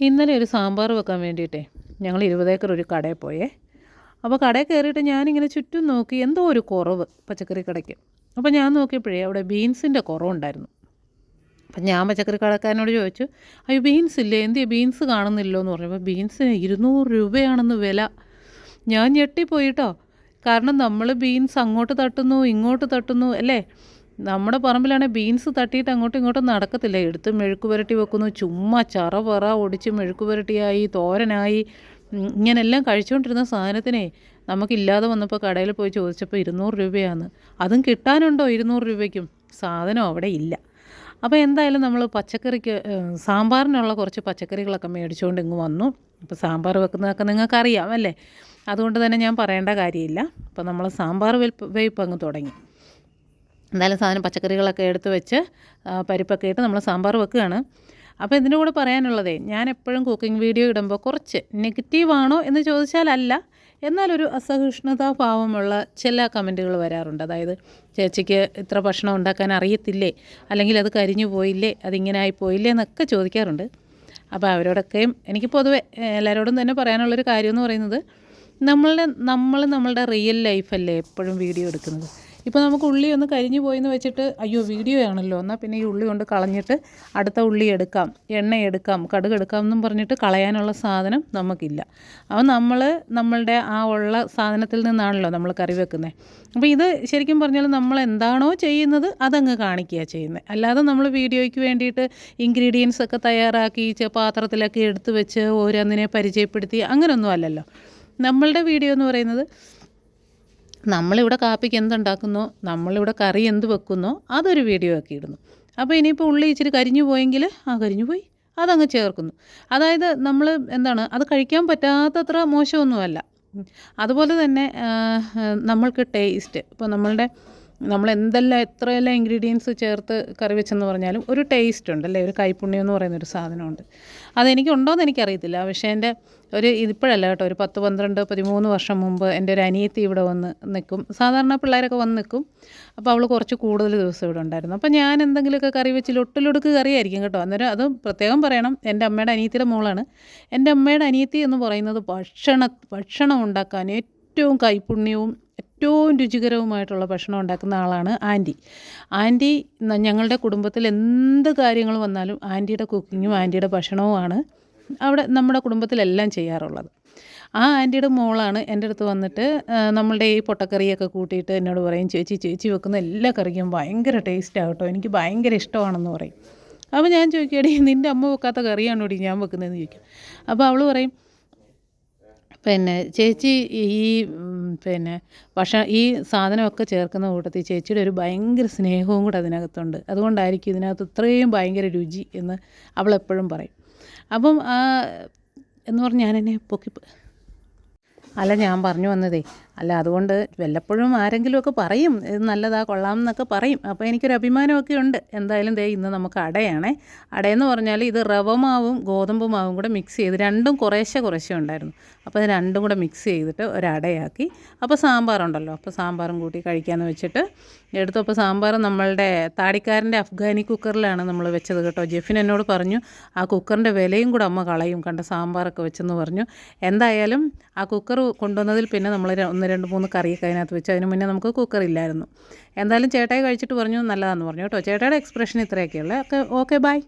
ഇന്നലെ ഒരു സാമ്പാർ വെക്കാൻ വേണ്ടിയിട്ടേ ഞങ്ങൾ ഇരുപതേക്കർ ഒരു കടയിൽ പോയേ. അപ്പോൾ കടയിൽ കയറിയിട്ട് ഞാനിങ്ങനെ ചുറ്റും നോക്കി എന്തോ ഒരു കുറവ് പച്ചക്കറി കടയ്ക്ക്. അപ്പോൾ ഞാൻ നോക്കിയപ്പോഴേ അവിടെ ബീൻസിന്റെ കുറവുണ്ടായിരുന്നു. അപ്പം ഞാൻ പച്ചക്കറി കടക്കാരനോട് ചോദിച്ചു അയ്യോ ബീൻസ് ഇല്ലേ? എന്തിയാ? ബീൻസ് കാണുന്നില്ലോ എന്ന് പറഞ്ഞപ്പോൾ ബീൻസിന് ഇരുന്നൂറ് രൂപയാണെന്ന് വില. ഞാൻ ഞെട്ടിപ്പോയിട്ടോ കാരണം നമ്മൾ ബീൻസ് അങ്ങോട്ട് തട്ടുന്നു ഇങ്ങോട്ട് തട്ടുന്നു അല്ലേ? നമ്മുടെ പറമ്പിലാണെങ്കിൽ ബീൻസ് തട്ടിയിട്ട് അങ്ങോട്ടും ഇങ്ങോട്ടും നടക്കത്തില്ല. എടുത്ത് മെഴുക്ക് പുരട്ടി വെക്കുന്നു. ചുമ്മാ ചറ പറ ഒടിച്ച് മെഴുക്ക് പുരട്ടിയായി തോരനായി. ഇങ്ങനെല്ലാം കഴിച്ചുകൊണ്ടിരുന്ന സാധനത്തിനെ നമുക്കില്ലാതെ വന്നപ്പോൾ കടയിൽ പോയി ചോദിച്ചപ്പോൾ ഇരുന്നൂറ് രൂപയാണ്. അതും കിട്ടാനുണ്ടോ ഇരുന്നൂറ് രൂപയ്ക്കും? സാധനം അവിടെ ഇല്ല. അപ്പോൾ എന്തായാലും നമ്മൾ പച്ചക്കറിക്ക് സാമ്പാറിനുള്ള കുറച്ച് പച്ചക്കറികളൊക്കെ മേടിച്ചുകൊണ്ട് ഇങ്ങ് വന്നു. അപ്പോൾ സാമ്പാർ വെക്കുന്നതൊക്കെ നിങ്ങൾക്കറിയാം അല്ലേ? അതുകൊണ്ട് തന്നെ ഞാൻ പറയേണ്ട കാര്യമില്ല. അപ്പോൾ നമ്മൾ സാമ്പാർ വെപ്പ് വേപ്പ് അങ്ങ് തുടങ്ങി. എന്തായാലും സാധനം പച്ചക്കറികളൊക്കെ എടുത്ത് വെച്ച് പരിപ്പൊക്കെ ഇട്ട് നമ്മൾ സാമ്പാർ വെക്കുകയാണ്. അപ്പോൾ ഇതിന്റെ കൂടെ പറയാനുള്ളതേ ഞാൻ എപ്പോഴും കുക്കിംഗ് വീഡിയോ ഇടുമ്പോൾ കുറച്ച് നെഗറ്റീവാണോ എന്ന് ചോദിച്ചാലല്ല. എന്നാലൊരു അസഹിഷ്ണുതാ ഭാവമുള്ള ചില കമന്റുകൾ വരാറുണ്ട്. അതായത് ചേച്ചിക്ക് ഇത്ര ഭക്ഷണം ഉണ്ടാക്കാൻ അറിയത്തില്ലേ? അല്ലെങ്കിൽ അത് കരിഞ്ഞു പോയില്ലേ? അതിങ്ങനെ ആയി പോയില്ലേ? എന്നൊക്കെ ചോദിക്കാറുണ്ട്. അപ്പോൾ അവരോടൊക്കെയും എനിക്ക് പൊതുവെ എല്ലാവരോടും തന്നെ പറയാനുള്ളൊരു കാര്യം എന്ന് പറയുന്നത് നമ്മളുടെ നമ്മൾ നമ്മളുടെ റിയൽ ലൈഫല്ലേ എപ്പോഴും വീഡിയോ എടുക്കുന്നത്? ഇപ്പോൾ നമുക്ക് ഉള്ളി ഒന്ന് കരിഞ്ഞു പോയെന്ന് വെച്ചിട്ട് അയ്യോ വീഡിയോ ആണല്ലോ എന്നാൽ പിന്നെ ഈ ഉള്ളി കൊണ്ട് കളഞ്ഞിട്ട് അടുത്ത ഉള്ളി എടുക്കാം എണ്ണ എടുക്കാം കടുക് എടുക്കാം എന്നും പറഞ്ഞിട്ട് കളയാനുള്ള സാധനം നമുക്കില്ല. അപ്പോൾ നമ്മൾ നമ്മളുടെ ആ ഉള്ള സാധനത്തിൽ നിന്നാണല്ലോ നമ്മൾ കറി വെക്കുന്നത് അപ്പോൾ ഇത് ശരിക്കും പറഞ്ഞാൽ നമ്മൾ എന്താണോ ചെയ്യുന്നത് അതങ്ങ് കാണിക്കുക ചെയ്യുന്നത് അല്ലാതെ നമ്മൾ വീഡിയോയ്ക്ക് വേണ്ടിയിട്ട് ഇൻഗ്രീഡിയൻസ് ഒക്കെ തയ്യാറാക്കി പാത്രത്തിലൊക്കെ എടുത്ത് വെച്ച് ഓരോന്നിനെ പരിചയപ്പെടുത്തി അങ്ങനെയൊന്നും അല്ലല്ലോ. നമ്മളുടെ വീഡിയോ എന്ന് പറയുന്നത് നമ്മളിവിടെ കാപ്പിക്ക് എന്തുണ്ടാക്കുന്നോ? നമ്മളിവിടെ കറി എന്ത് വെക്കുന്നോ? അതൊരു വീഡിയോ ആക്കി ഇടുന്നു. അപ്പോൾ ഇനിയിപ്പോൾ ഉള്ളി ഇച്ചിരി കരിഞ്ഞു പോയെങ്കിൽ ആ കരിഞ്ഞു പോയി. അതങ്ങ് ചേർക്കുന്നു. അതായത് നമ്മൾ എന്താണ് അത് കഴിക്കാൻ പറ്റാത്തത്ര മോശമൊന്നുമല്ല. അതുപോലെ തന്നെ നമ്മൾക്ക് ടേസ്റ്റ് ഇപ്പോൾ നമ്മളുടെ നമ്മൾ എന്തെല്ലാം എത്രയെല്ലാം ഇൻഗ്രീഡിയൻസ് ചേർത്ത് കറി വെച്ചെന്ന് പറഞ്ഞാലും ഒരു ടേസ്റ്റ് ഉണ്ട് അല്ലേ? ഒരു കൈപ്പുണ്യം എന്ന് പറയുന്ന ഒരു സാധനമുണ്ട്. അതെനിക്ക് ഉണ്ടോയെന്ന് എനിക്കറിയത്തില്ല. പക്ഷേ എന്റെ ഒരു ഇതിപ്പോഴല്ല കേട്ടോ ഒരു പത്ത് പന്ത്രണ്ട് പതിമൂന്ന് വർഷം മുമ്പ് എന്റെ ഒരു അനിയത്തി ഇവിടെ വന്ന് നിൽക്കും. സാധാരണ പിള്ളേരൊക്കെ വന്ന് നിൽക്കും. അപ്പോൾ അവൾ കുറച്ച് കൂടുതൽ ദിവസം ഇവിടെ ഉണ്ടായിരുന്നു. അപ്പോൾ ഞാൻ എന്തെങ്കിലുമൊക്കെ കറി വെച്ച് ലൊട്ടിലൊടുക്ക് കറിയായിരിക്കും കേട്ടോ. അന്നേരം അത് പ്രത്യേകം പറയണം. എന്റെ അമ്മയുടെ അനിയത്തിയുടെ മോളാണ്. എന്റെ അമ്മയുടെ അനിയത്തി എന്ന് പറയുന്നത് ഭക്ഷണ ഭക്ഷണം ഉണ്ടാക്കാൻ ഏറ്റവും കൈപുണ്യവും ഏറ്റവും രുചികരവുമായിട്ടുള്ള ഭക്ഷണം ഉണ്ടാക്കുന്ന ആളാണ് ആന്റി. ആന്റി ഞങ്ങളുടെ കുടുംബത്തിൽ എന്ത് കാര്യങ്ങൾ വന്നാലും ആന്റിയുടെ കുക്കിങ്ങും ആന്റിയുടെ ഭക്ഷണവുമാണ് അവിടെ നമ്മുടെ കുടുംബത്തിലെല്ലാം ചെയ്യാറുള്ളത്. ആ ആന്റിയുടെ മോളാണ് എന്റെ അടുത്ത് വന്നിട്ട് നമ്മളുടെ ഈ പൊട്ടക്കറിയൊക്കെ കൂട്ടിയിട്ട് എന്നോട് പറയും ചേച്ചി ചേച്ചി വെക്കുന്ന എല്ലാ കറിയും ഭയങ്കര ടേസ്റ്റ് കേട്ടോ എനിക്ക് ഭയങ്കര ഇഷ്ടമാണെന്ന് പറയും. അപ്പോൾ ഞാൻ ചോദിക്കുകയാണെങ്കിൽ നിന്റെ അമ്മ വെക്കാത്ത കറിയാണോടി ഞാൻ വെക്കുന്നതെന്ന് ചോദിക്കും. അപ്പോൾ അവൾ പറയും പിന്നെ ചേച്ചി ഈ പിന്നെ ഭക്ഷണം ഈ സാധനമൊക്കെ ചേർക്കുന്ന കൂട്ടത്തിൽ ചേച്ചിയുടെ ഒരു ഭയങ്കര സ്നേഹവും കൂടെ അതിനകത്തുണ്ട്. അതുകൊണ്ടായിരിക്കും ഇതിനകത്ത് ഇത്രയും ഭയങ്കര രുചി എന്ന് അവളെപ്പോഴും പറയും. അപ്പം എന്ന് പറഞ്ഞ് ഞാനെന്നെ പൊക്കി അല്ല ഞാൻ പറഞ്ഞു വന്നതേ അല്ല അതുകൊണ്ട് വല്ലപ്പോഴും ആരെങ്കിലുമൊക്കെ പറയും ഇത് നല്ലതാ കൊള്ളാം എന്നൊക്കെ പറയും. അപ്പോൾ എനിക്കൊരു അഭിമാനമൊക്കെ ഉണ്ട്. എന്തായാലും ദേ ഇന്ന് നമുക്ക് അടയാണേ. അടയെന്ന് പറഞ്ഞാൽ ഇത് റവമാവും ഗോതമ്പ് മാവും കൂടെ മിക്സ് ചെയ്ത് രണ്ടും കുറേശ്ശെ കുറേശ്ശെ ഉണ്ടായിരുന്നു. അപ്പോൾ അത് രണ്ടും കൂടെ മിക്സ് ചെയ്തിട്ട് ഒരടയാക്കി. അപ്പോൾ സാമ്പാറുണ്ടല്ലോ. അപ്പോൾ സാമ്പാറും കൂട്ടി കഴിക്കാമെന്ന് വെച്ചിട്ട് എടുത്തപ്പോൾ സാമ്പാർ നമ്മളുടെ താടിക്കാരന്റെ അഫ്ഗാനി കുക്കറിലാണ് നമ്മൾ വെച്ചത് കേട്ടോ. ജെഫിൻ എന്നോട് പറഞ്ഞു ആ കുക്കറിന്റെ വിലയും കൂടെ അമ്മ കളയും. കണ്ട സാമ്പാറൊക്കെ വെച്ചെന്ന് പറഞ്ഞു. എന്തായാലും ആ കുക്കർ കൊണ്ടുവന്നതിൽ പിന്നെ നമ്മൾ ഒന്ന് രണ്ട് മൂന്ന് കറിയൊക്കെ അതിനകത്ത് വെച്ച് അതിന് മുന്നേ നമുക്ക് കുക്കറില്ലായിരുന്നു എന്തായാലും ചേട്ടായി കഴിച്ചിട്ട് പറഞ്ഞു നല്ലതാണെന്ന് പറഞ്ഞു കേട്ടോ. ചേട്ടായുടെ എക്സ്പ്രഷൻ ഇത്രയൊക്കെയുള്ളത് ഓക്കെ ഓക്കെ ബൈ